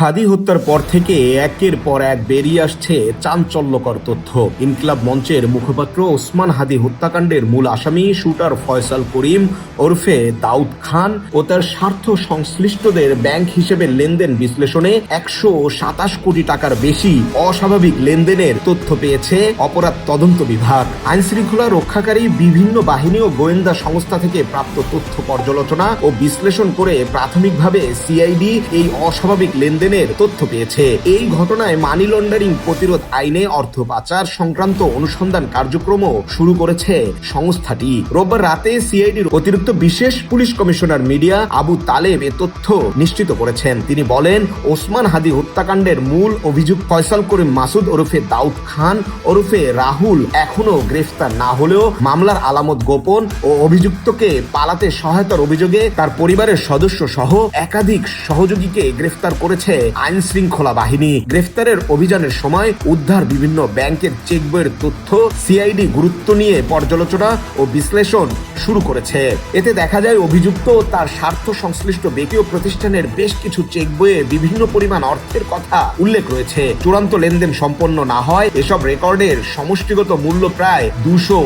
হাদি হত্যার পর থেকে একের পর এক বেরিয়ে আসছে চাঞ্চল্যকর তথ্য। ইনকিলাব মঞ্চের মুখপাত্র ওসমান হাদি হত্যাকাণ্ডের মূল আসামি শুটার ফয়সাল করিম ওরফে দাউদ খান ও তার স্বার্থ সংশ্লিষ্টদের ব্যাংক হিসেবে লেনদেন বিশ্লেষণে একশো সাতাশ কোটি টাকার বেশি অস্বাভাবিক লেনদেনের তথ্য পেয়েছে অপরাধ তদন্ত বিভাগ। আইন শৃঙ্খলা রক্ষাকারী বিভিন্ন বাহিনী ও গোয়েন্দা সংস্থা থেকে প্রাপ্ত তথ্য পর্যালোচনা ও বিশ্লেষণ করে প্রাথমিকভাবে সিআইডি এই অস্বাভাবিক লেনদেনের তথ্য পেয়েছে। এই ঘটনায় মানি লন্ডারিং প্রতিরোধ আইনে অর্থ পাচার সংক্রান্ত অনুসন্ধান কার্যক্রমও শুরু করেছে সংস্থাটি। রোববার রাতে সিআইডির অতিরিক্ত বিশেষ police commissioner media Abu Taleb এ তথ্য নিশ্চিত করেছেন। তিনি বলেন, ওসমান হাদি হত্যাকাণ্ডের মূল অভিযোগ ফয়সাল করিম মাসুদ ওরফে দাউদ খান, ওরফে রাহুল এখনও গ্রেফতার না হলেও মামলার আলামত গোপন ও অভিযুক্তকে পালাতে সহায়তার অভিযোগে তার পরিবারের সদস্য সহ একাধিক সহযোগীকে গ্রেফতার করেছে আইন শৃঙ্খলা বাহিনী গ্রেফতারের অভিযানের সময় উদ্ধার বিভিন্ন ব্যাংকের চেক বইয়ের তথ্য সিআইডি গুরুত্ব নিয়ে পর্যালোচনা ও বিশ্লেষণ শুরু করেছে। এতে দেখা যায় অভিযুক্ত তার স্বার্থ সংশ্লিষ্ট ব্যক্তি ও প্রতিষ্ঠানের বেশ কিছু চেক বইয়ে বিভিন্ন পরিমাণ অর্থের কথা উল্লেখ রয়েছে। চূড়ান্ত লেনদেন সম্পন্ন না হয় এসব রেকর্ডের সমষ্টিগত মূল্য প্রায় দুশো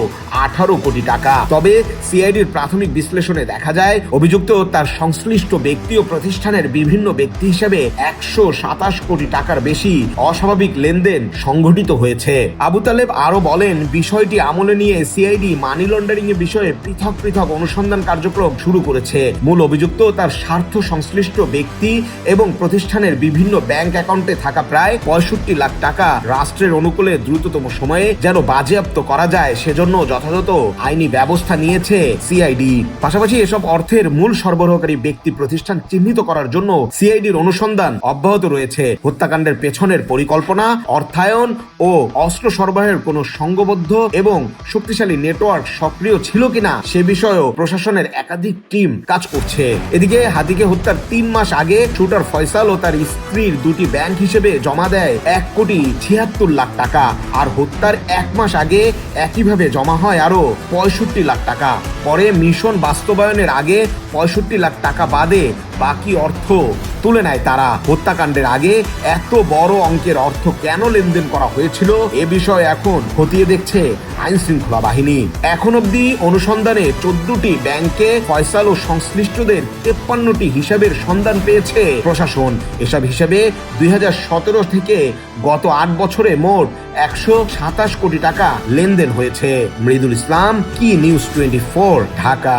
আঠারো কোটি টাকা। তবে সিআইডির প্রাথমিক বিশ্লেষণে দেখা যায়, অভিযুক্ত তার সংশ্লিষ্ট ব্যক্তি ও প্রতিষ্ঠানের বিভিন্ন ব্যক্তি হিসেবে একশো সাতাশ কোটি টাকার বেশি অস্বাভাবিক লেনদেন সংঘটিত হয়েছে। আবু তালেব আরও বলেন, বিষয়টি আমলে নিয়ে সিআইডি মানি লন্ডারিং এর বিষয়ে পৃথক পৃথক অনুসন্ধান কার্যক্রম শুরু করেছে। মূল অভিযুক্ত তার স্বার্থ সংশ্লিষ্ট ব্যক্তি এবং প্রতিষ্ঠানের বিভিন্ন ব্যাংক অ্যাকাউন্টে থাকা প্রায় পঁয়ষট্টি লাখ টাকা রাষ্ট্রের অনুকূলে দ্রুততম সময়ে যেন বাজেয়াপ্ত করা যায়, সেজন্য যথাযথ আইনি ব্যবস্থা নিয়েছে সিআইডি। পাশাপাশি এসব অর্থের মূল সরবরাহকারী ব্যক্তি প্রতিষ্ঠান চিহ্নিত করার জন্য সিআইডির অনুসন্ধান অব্যাহত রয়েছে। হত্যাকাণ্ডের পেছনের পরিকল্পনা, অর্থায়ন ও অস্ত্র সরবরাহের কোনো সংঘবদ্ধ এবং শক্তিশালী নেটওয়ার্ক সক্রিয় ছিল কিনা সে বিষয়েও প্রশাসনের একাধিক টিম কাজ করছে। এদিকে হাতিকে হত্যার তিন মাস আগে শুটার ফয়সাল ও তার স্ত্রীর দুটি ব্যাংক হিসেবে জমা দেয় এক কোটি ছিয়াত্তর লাখ টাকা আর হত্যার এক মাস আগে একইভাবে জমা হয় আরও পঁয়ষট্টি লাখ টাকা। পরে মিশন বাস্তবায়নের আগে পঁয়ষট্টি লাখ টাকা বাদে বাকি অর্থ তুলে নেয় তারা। হত্যাকাণ্ডের আগে এত বড় অঙ্কের অর্থ কেন লেনদেন করা হয়েছিল এ বিষয়ে এখন খতিয়ে দেখছে আইন শৃঙ্খলা বাহিনী। এখন অবধি অনুসন্ধানে চোদ্দটি ব্যাংকে ফয়সাল ও সংশ্লিষ্টদের তেপ্পান্নটি হিসাবের সন্ধান পেয়েছে প্রশাসন। এসব হিসাবে দুই হাজার সতেরো থেকে গত আট বছরে মোট একশো সাতাশ কোটি টাকা লেনদেন হয়েছে। মৃদুল ইসলাম, কি নিউজ টোয়েন্টি ঢাকা।